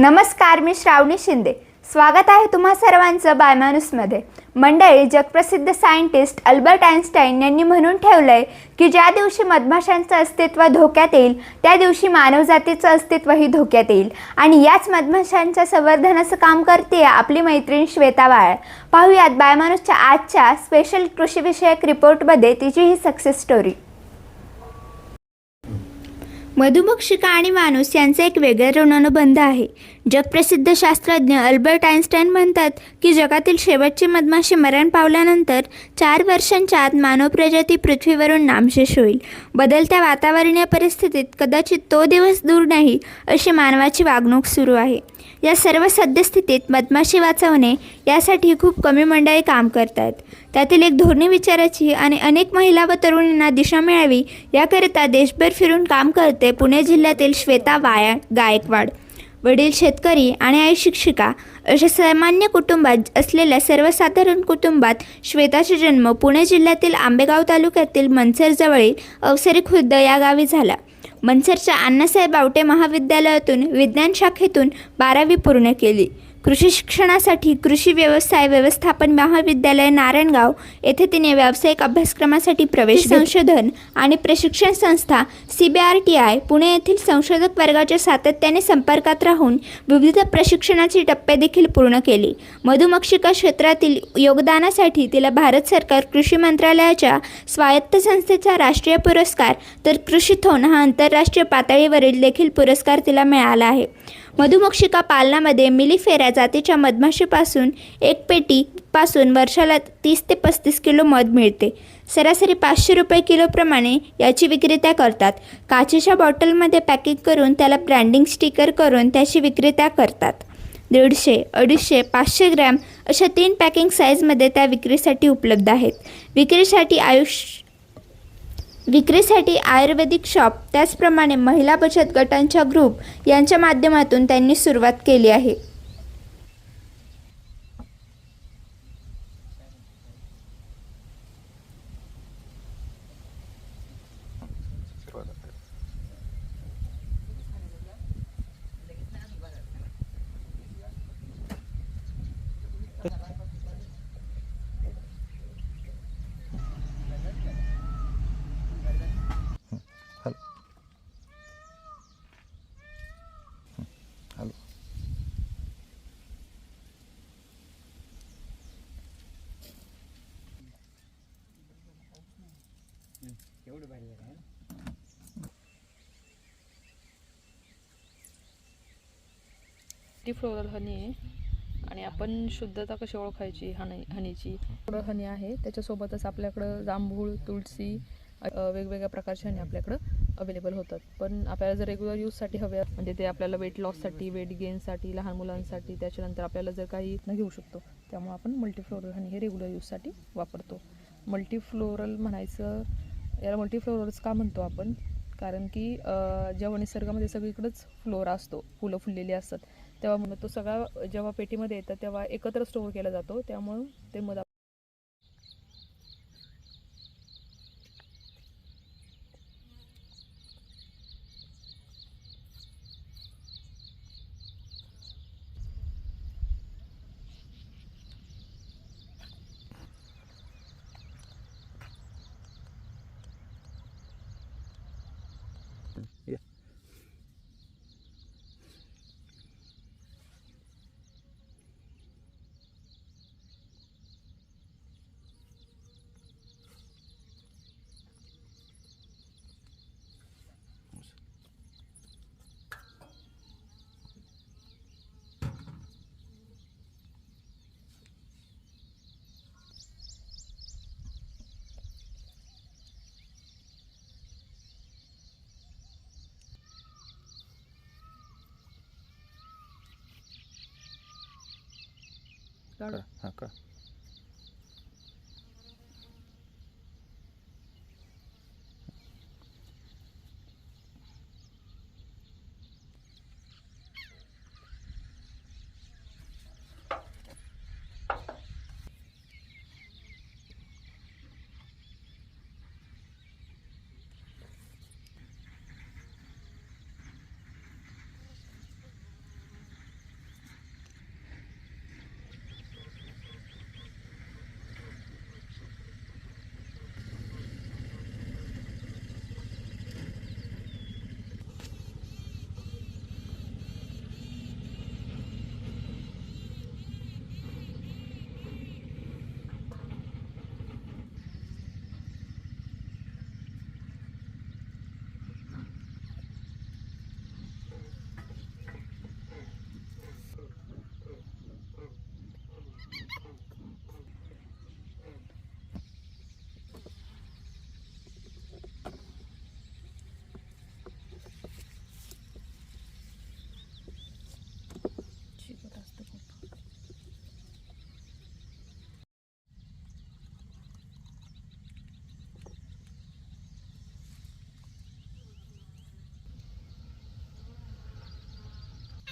नमस्कार मी श्रावणी शिंदे. स्वागत आहे तुम्हा सर्वांचं बायमानुसमध्ये मंडळी जगप्रसिद्ध सायंटिस्ट अल्बर्ट आइन्स्टाईन यांनी म्हणून ठेवलंय की ज्या दिवशी मधमाशांचं अस्तित्व धोक्यात येईल त्या दिवशी मानवजातीचं अस्तित्वही धोक्यात येईल. आणि याच मधमाशांच्या संवर्धनाचं काम करते आपली मैत्रीण श्वेता वाळ पाहूयात बायमानुसच्या आजच्या स्पेशल कृषीविषयक रिपोर्टमध्ये तिची ही सक्सेस स्टोरी मधुमक्षिका आणि माणूस यांचा एक वेगळा ऋणानुबंध आहे. जगप्रसिद्ध शास्त्रज्ञ अल्बर्ट आइन्स्टाईन म्हणतात की जगातील शेवटचे मधमाशी मरण पावल्यानंतर चार वर्षांच्या आत मानव प्रजाती पृथ्वीवरून नामशेष होईल. बदलत्या वातावरणीय परिस्थितीत कदाचित तो दिवस दूर नाही अशी मानवाची वागणूक सुरू आहे. या सर्व सद्यस्थितीत मधमाशी वाचवणे यासाठी खूप कमी मंडळी काम करत आहेत त्यातील एक धोरणी विचाराची आणि अनेक महिला व तरुणींना दिशा मिळावी याकरिता देशभर फिरून काम करते पुणे जिल्ह्यातील श्वेता वाया गायकवाड. वडील शेतकरी आणि आई शिक्षिका अशा सामान्य कुटुंबात असलेल्या सर्वसाधारण कुटुंबात श्वेताचा जन्म पुणे जिल्ह्यातील आंबेगाव तालुक्यातील मनसरजवळील अवसरी खुर्द या गावी झाला. मनसरच्या अण्णासाहेब आवटे महाविद्यालयातून विज्ञान शाखेतून बारावी पूर्ण केली. कृषी शिक्षणासाठी कृषी व्यवसाय व्यवस्थापन महाविद्यालय नारायणगाव येथे तिने व्यावसायिक अभ्यासक्रमासाठी प्रवेश संशोधन आणि प्रशिक्षण संस्था C B R T I Pune येथील संशोधक वर्गाच्या सातत्याने संपर्कात राहून विविध प्रशिक्षणाचे टप्पे देखील पूर्ण केले. मधुमक्षिका क्षेत्रातील योगदानासाठी तिला भारत सरकार कृषी मंत्रालयाच्या स्वायत्त संस्थेचा राष्ट्रीय पुरस्कार तर कृषीथोन हा आंतरराष्ट्रीय पातळीवरील देखील पुरस्कार तिला मिळाला आहे. मधुमक्षिका पालनामध्ये मिलीफेरा जातीच्या मधमाशीपासून एक पेटीपासून वर्षाला तीस ते पस्तीस किलो मध मिळते. सरासरी पाचशे रुपये किलोप्रमाणे याची विक्रेत्या करतात. काचेच्या बॉटलमध्ये पॅकिंग करून त्याला ब्रँडिंग स्टिकर करून त्याची विक्रेत्या करतात. दीडशे अडीचशे पाचशे ग्रॅम अशा तीन पॅकिंग साईजमध्ये त्या विक्रीसाठी उपलब्ध आहेत. विक्रीसाठी आयुष विक्रीसाठी आयुर्वेदिक शॉप त्याचप्रमाणे महिला बचत गटांच्या ग्रुप यांच्या माध्यमातून त्यांनी सुरुवात केली आहे. टी फ्लोरल हनी आहे. आणि आपण शुद्धता कशी ओळखायची हनी हनीची थोडं हनी आहे. त्याच्यासोबतच आपल्याकडं जांभूळ तुळशी अ, वेगवेगळ्या प्रकारचे हनी आपल्याकडं अवेलेबल होतात. पण आपल्याला जर रेग्युलर यूजसाठी हवे अस- म्हणजे ते आपल्याला वेट लॉससाठी वेट गेनसाठी लहान मुलांसाठी त्याच्यानंतर आपल्याला जर काही न घेऊ शकतो त्यामुळे आपण मल्टीफ्लोरल हनी हे रेग्युलर यूजसाठी वापरतो. मल्टीफ्लोरल म्हणायचं याला मल्टीफ्लोरल्स का म्हणतो आपण? कारण की जेव्हा निसर्गामध्ये सगळीकडेच फ्लोरा असतो फुलं फुललेली असतात तेव्हा मग तो सगळा जेव्हा पेटीमध्ये येतं तेव्हा एकत्र स्टोअर केला जातो त्यामुळं ते मध या कळा हां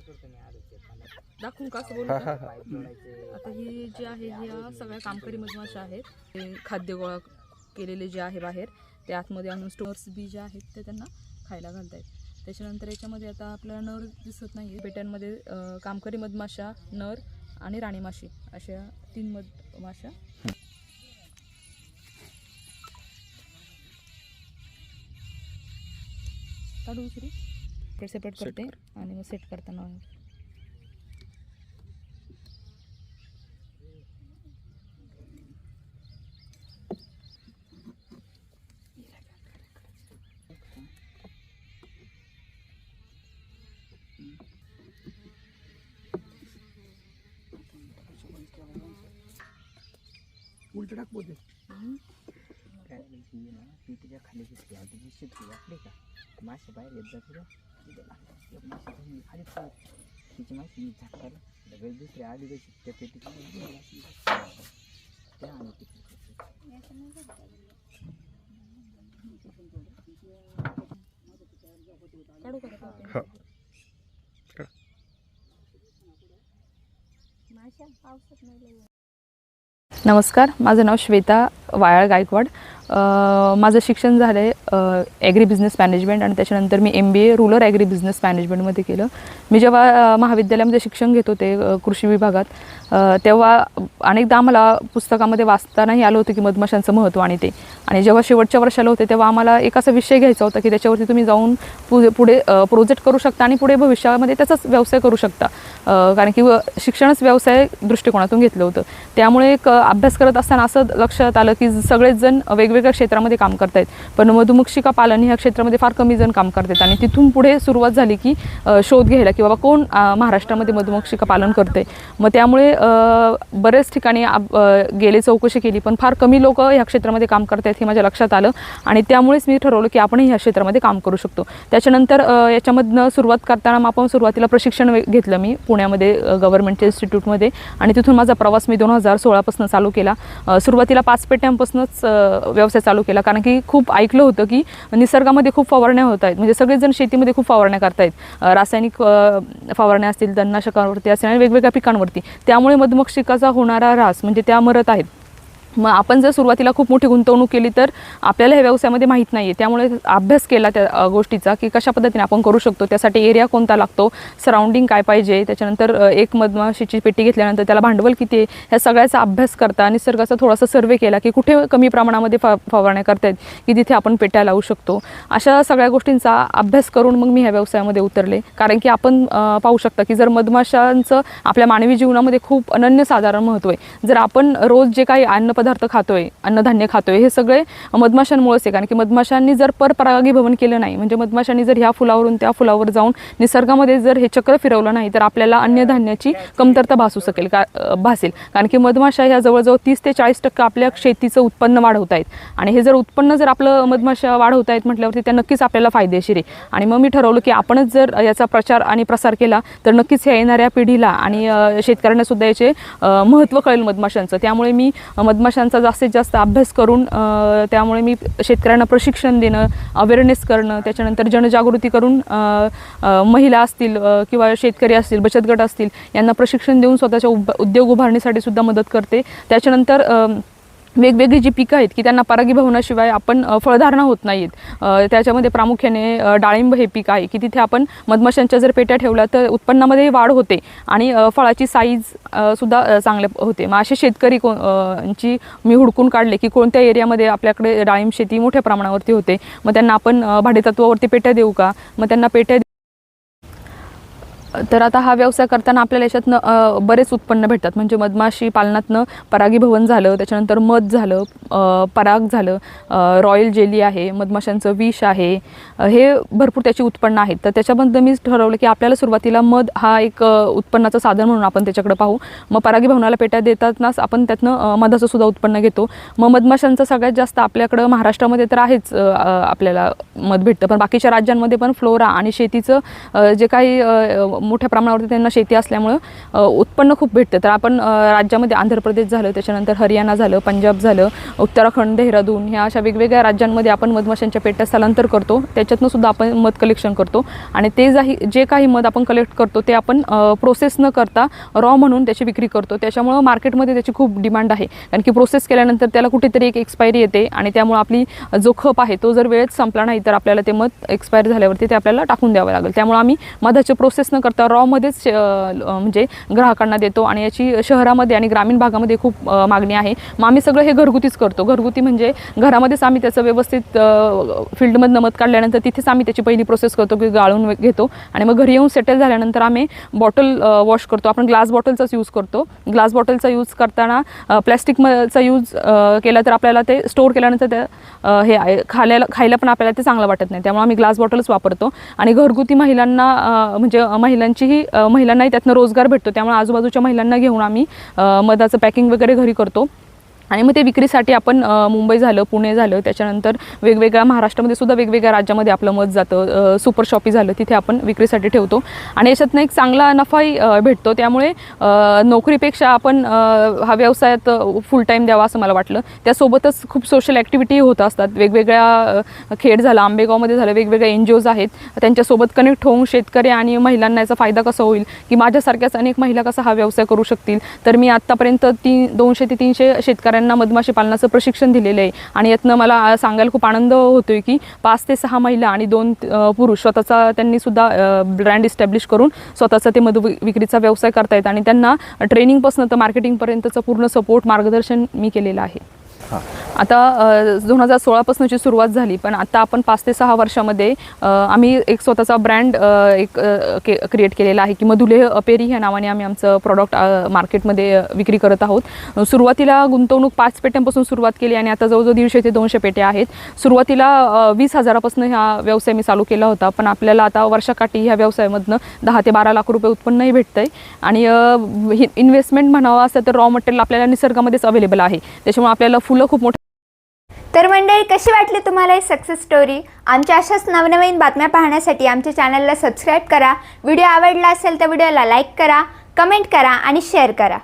कळा दाखवून कसं बोलू का? आता ही जी आहे ह्या सगळ्या कामकरी मधमाशा आहेत. ते खाद्य गोळा केलेले जे आहे बाहेर ते आतमध्ये आणून स्टोअर्स बी जे आहेत ते त्यांना खायला घालतायत. त्याच्यानंतर याच्यामध्ये आता आपल्याला नर दिसत नाही पेट्यांमध्ये अं, कामकरी मधमाशा नर आणि राणी माशी अशा तीन मधमाशा. काढू दुसरी सेपरेट Set करते आणि मग सेट करताना काय माहिती आहे ना ती तिच्या खाली दिसली शिटकी वाटली का? मासे बाहेर येत जाते तिची दुसरी आली कशी त्या पेटीची त्या आणि काढू का नमस्कार माझं नाव श्वेता वायाळ गायकवाड. माझं शिक्षण झालं आहे ॲग्री बिझनेस मॅनेजमेंट आणि त्याच्यानंतर मी M B A rural agri business मॅनेजमेंटमध्ये केलं. मी जेव्हा महाविद्यालयामध्ये शिक्षण घेत होते कृषी विभागात तेव्हा अनेकदा आम्हाला पुस्तकामध्ये वाचतानाही आलं होतं की मधमाशांचं महत्त्व आणि ते. आणि जेव्हा शेवटच्या वर्षाला होते तेव्हा आम्हाला एक असा विषय घ्यायचा होता की त्याच्यावरती तुम्ही जाऊन पुढे पुढे प्रोजेक्ट करू शकता आणि पुढे भविष्यामध्ये त्याचाच व्यवसाय करू शकता. कारण की व- शिक्षणच व्यवसाय दृष्टिकोनातून घेतलं होतं. त्यामुळे एक अभ्यास करत असताना असं लक्षात आलं की सगळेच जण वेगवेगळे वेगवेगळ्या क्षेत्रामध्ये काम करतायत. पण मधुमक्षिका पालन ह्या क्षेत्रामध्ये फार कमी जण काम करतात. आणि तिथून पुढे सुरुवात झाली की शोध घ्यायला की बाबा कोण महाराष्ट्रामध्ये मधुमक्षिका पालन करते मग त्यामुळे बऱ्याच ठिकाणी गेले चौकशी केली पण फार कमी लोक ह्या क्षेत्रामध्ये काम करतायत हे माझ्या लक्षात आलं. आणि त्यामुळेच मी ठरवलं की आपणही ह्या क्षेत्रामध्ये काम करू शकतो. त्याच्यानंतर याच्यामधनं सुरुवात करताना मग आपण सुरुवातीला प्रशिक्षण घेतलं मी पुण्यामध्ये गव्हर्नमेंटच्या इन्स्टिट्यूटमध्ये. आणि तिथून माझा प्रवास मी दोन हजार सोळापासून चालू केला. सुरुवातीला पाच पेट्यांपासूनच अ, व्यवसाय चालू केला. कारण की खूप ऐकलं होतं की निसर्गामध्ये खूप फवारण्या होत आहेत. म्हणजे सगळेजण शेतीमध्ये खूप फवारण्या करतायत. रासायनिक फवारण्या असतील तणनाशकांवरती असतील आणि वेगवेगळ्या पिकांवरती. त्यामुळे मधुमक्षिकाचा होणारा ऱ्हास म्हणजे त्या मरत आहेत. मग आपण जर सुरुवातीला खूप मोठी गुंतवणूक केली तर आपल्याला हे व्यवसायामध्ये माहीत नाही आहे त्यामुळे अभ्यास केला त्या गोष्टीचा की कशा पद्धतीने आपण करू शकतो त्यासाठी एरिया कोणता लागतो सराउंडिंग काय पाहिजे त्याच्यानंतर एक मधमाशीची पेटी घेतल्यानंतर त्याला भांडवल किती आहे ह्या सगळ्याचा अभ्यास करता निसर्गाचा थोडासा सर्वे केला की कुठे कमी प्रमाणामध्ये फा फवारण्या करतायत की तिथे आपण पेट्या लावू शकतो. अशा सगळ्या गोष्टींचा अभ्यास करून मग मी ह्या व्यवसायामध्ये उतरले. कारण की आपण पाहू शकता की जर मधमाशांचं आपल्या मानवी जीवनामध्ये खूप अनन्यसाधारण महत्त्व आहे जर आपण रोज जे काही अन्नपदार्थ खातोय अन्नधान्य खातोय हे सगळे मधमाशांमुळेच आहे. कारण की मधमाशांनी जर परपरागीभवन केलं नाही म्हणजे मधमाशांनी जर ह्या फुलावरून त्या फुलावर जाऊन निसर्गामध्ये जर हे चक्र फिरवलं नाही तर आपल्याला अन्नधान्याची कमतरता भासू शकेल का भासेल. कारण की मधमाशा ह्या जवळजवळ तीस ते चाळीस टक्के आपल्या शेतीचं उत्पन्न वाढवत आहेत. आणि हे जर उत्पन्न जर आपलं मधमाशा वाढवत आहेत म्हटल्यावरती त्या नक्कीच आपल्याला फायदेशीर आहे. आणि मग मी ठरवलं की आपणच जर याचा प्रचार आणि प्रसार केला तर नक्कीच ह्या येणाऱ्या पिढीला आणि शेतकऱ्यांना सुद्धा याचे महत्त्व कळेल मधमाशांचं. त्यामुळे मी मधमा मधमाशा मधमाशांचा जास्तीत जास्त अभ्यास करून त्यामुळे मी शेतकऱ्यांना प्रशिक्षण देणं अवेअरनेस करणं त्याच्यानंतर जनजागृती करून महिला असतील किंवा शेतकरी असतील बचत गट असतील यांना प्रशिक्षण देऊन स्वतःच्या उद्योग उभारणीसाठी सुद्धा मदत करते. त्याच्यानंतर वेगवेगळी जी पिकं आहेत की त्यांना परागीभवनाशिवाय आपण फळधारणा होत नाहीत. त्याच्यामध्ये प्रामुख्याने डाळिंब हे पीक आहे की तिथे आपण मधमाशांच्या जर पेट्या ठेवल्या तर उत्पन्नामध्ये वाढ होते आणि फळाची साईज सुद्धा चांगले चांगल्या होते. मग असे शेतकरी कोणची ची मी हुडकून काढले की कोणत्या एरियामध्ये आपल्याकडे डाळिंब शेती मोठ्या प्रमाणावरती होते. मग त्यांना आपण भाडेतत्वावरती पेट्या देऊ का? मग त्यांना पेट्या तर आता हा व्यवसाय करताना आपल्याला याच्यातनं बरेच उत्पन्न भेटतात. म्हणजे मधमाशी पालनातनं परागीभवन झालं त्याच्यानंतर मध झालं पराग झालं. रॉयल जेली आहे मधमाशांचं विष आहे. हे भरपूर त्याची उत्पन्न आहेत. तर त्याच्याबद्दल मी ठरवलं की आपल्याला सुरुवातीला मध हा एक उत्पन्नाचं साधन म्हणून आपण त्याच्याकडे पाहू. मग परागीभवनाला पेट्या देतानाच आपण त्यातनं मधाचं सुद्धा उत्पन्न घेतो. मग मधमाशांचं सगळ्यात जास्त आपल्याकडं महाराष्ट्रामध्ये तर आहेच आपल्याला मध भेटतं. पण बाकीच्या राज्यांमध्ये पण फ्लोरा आणि शेतीचं जे काही मोठ्या प्रमाणावरती त्यांना शेती असल्यामुळं उत्पन्न खूप भेटतं. तर आपण राज्यामध्ये आंध्र प्रदेश झालं त्याच्यानंतर हरियाणा झालं पंजाब झालं उत्तराखंड देहरादून ह्या अशा वेगवेगळ्या राज्यांमध्ये आपण मधमाशांच्या पेट्या स्थलांतर करतो. त्याच्यातनं सुद्धा आपण मध कलेक्शन करतो. आणि ते जाही जे काही मध आपण कलेक्ट करतो ते आपण प्रोसेस न करता रॉ म्हणून त्याची विक्री करतो. त्याच्यामुळं मार्केटमध्ये त्याची खूप डिमांड आहे. कारण की प्रोसेस केल्यानंतर त्याला कुठेतरी एक एक्सपायरी येते आणि त्यामुळे आपली जो खप आहे तो जर वेळेत संपला नाही तर आपल्याला ते मध एक्सपायर झाल्यावरती ते आपल्याला टाकून द्यावं लागेल. त्यामुळे आम्ही मधाचे प्रोसेस न करता रॉमध्येच म्हणजे ग्राहकांना देतो. आणि याची शहरामध्ये आणि ग्रामीण भागामध्ये खूप मागणी आहे. मग आम्ही सगळं हे घरगुतीच करतो. घरगुती म्हणजे घरामध्येच आम्ही त्याचं व्यवस्थित फील्डमधनं मध काढल्यानंतर तिथेच आम्ही त्याची पहिली प्रोसेस करतो की गाळून घेतो. आणि मग घरी येऊन सेटल झाल्यानंतर आम्ही बॉटल वॉश करतो. आपण ग्लास बॉटलचाच यूज करतो. ग्लास बॉटलचा यूज करताना प्लॅस्टिकचा यूज केला तर आपल्याला ते स्टोअर केल्यानंतर ते हे आहे, खायला खायला पण आपल्याला ते चांगलं वाटत नाही. त्यामुळे आम्ही ग्लास बॉटलच वापरतो. आणि घरगुती महिलांना म्हणजे महिलांचीही महिलांनाही त्यातनं रोजगार भेटतो. त्यामुळे आजूबाजूच्या महिलांना घेऊन आम्ही मधाचं पॅकिंग वगैरे घरी करतो. आणि मग ते विक्रीसाठी आपण मुंबई झालं पुणे झालं त्याच्यानंतर वेगवेगळ्या महाराष्ट्रामध्ये सुद्धा वेगवेगळ्या राज्यामध्ये आपलं मत जातं सुपर शॉपी झालं तिथे आपण विक्रीसाठी ठेवतो. आणि याच्यातनं एक चांगला नफाही भेटतो. त्यामुळे नोकरीपेक्षा आपण हा व्यवसायात फुल टाईम द्यावा असं मला वाटलं. त्यासोबतच खूप सोशल ॲक्टिव्हिटी होत असतात. वेगवेगळ्या खेड झाला आंबेगावमध्ये झालं वेगवेगळ्या एन जी ओज आहेत. त्यांच्यासोबत कनेक्ट होऊन शेतकरी आणि महिलांना याचा फायदा कसा होईल? की माझ्यासारख्याच अनेक महिला कसा हा व्यवसाय करू शकतील? तर मी आत्तापर्यंत तीन दोनशे ते तीनशे शेतकऱ्यांना मधमाशी पालनाचं प्रशिक्षण दिलेलं आहे. आणि यातनं मला सांगायला खूप आनंद होतो आहे की पाच ते सहा महिला आणि दोन पुरुष स्वतःचा त्यांनी सुद्धा ब्रँड इस्टॅब्लिश करून स्वतःचा ते मध विक्रीचा व्यवसाय करतायत. आणि त्यांना ट्रेनिंगपासून तर मार्केटिंगपर्यंतचं पूर्ण सपोर्ट मार्गदर्शन मी केलेलं आहे. आता दोन हजार सोळापासूनची सुरुवात झाली पण आता आपण पाच ते सहा वर्षामध्ये आम्ही एक स्वतःचा ब्रँड एक के क्रिएट केलेला आहे की मधुलेह अपेरी ह्या नावाने आम्ही आमचं प्रॉडक्ट मार्केटमध्ये विक्री करत आहोत. सुरुवातीला गुंतवणूक पाच पेट्यांपासून सुरुवात केली आणि आता जवळजवळ दीडशे ते दोनशे पेट्या आहेत. सुरुवातीला वीस हजारापासून हा व्यवसाय मी चालू केला होता पण आपल्याला आता वर्षाकाठी ह्या व्यवसायामधनं दहा ते बारा लाख रुपये उत्पन्नही भेटतं आहे आणि इन्व्हेस्टमेंट म्हणावं असं तर रॉ मटेरियल आपल्याला निसर्गामध्येच अवेलेबल आहे. त्याच्यामुळे आपल्याला फुल खूप मोठं तर मंडळी कशी वाटली तुम्हाला ही सक्सेस स्टोरी आमच्या अशाच नवनवीन बातम्या पाहण्यासाठी आमच्या चॅनलला सबस्क्राईब करा. व्हिडिओ आवडला असेल तर व्हिडिओला लाईक करा कमेंट करा आणि शेअर करा.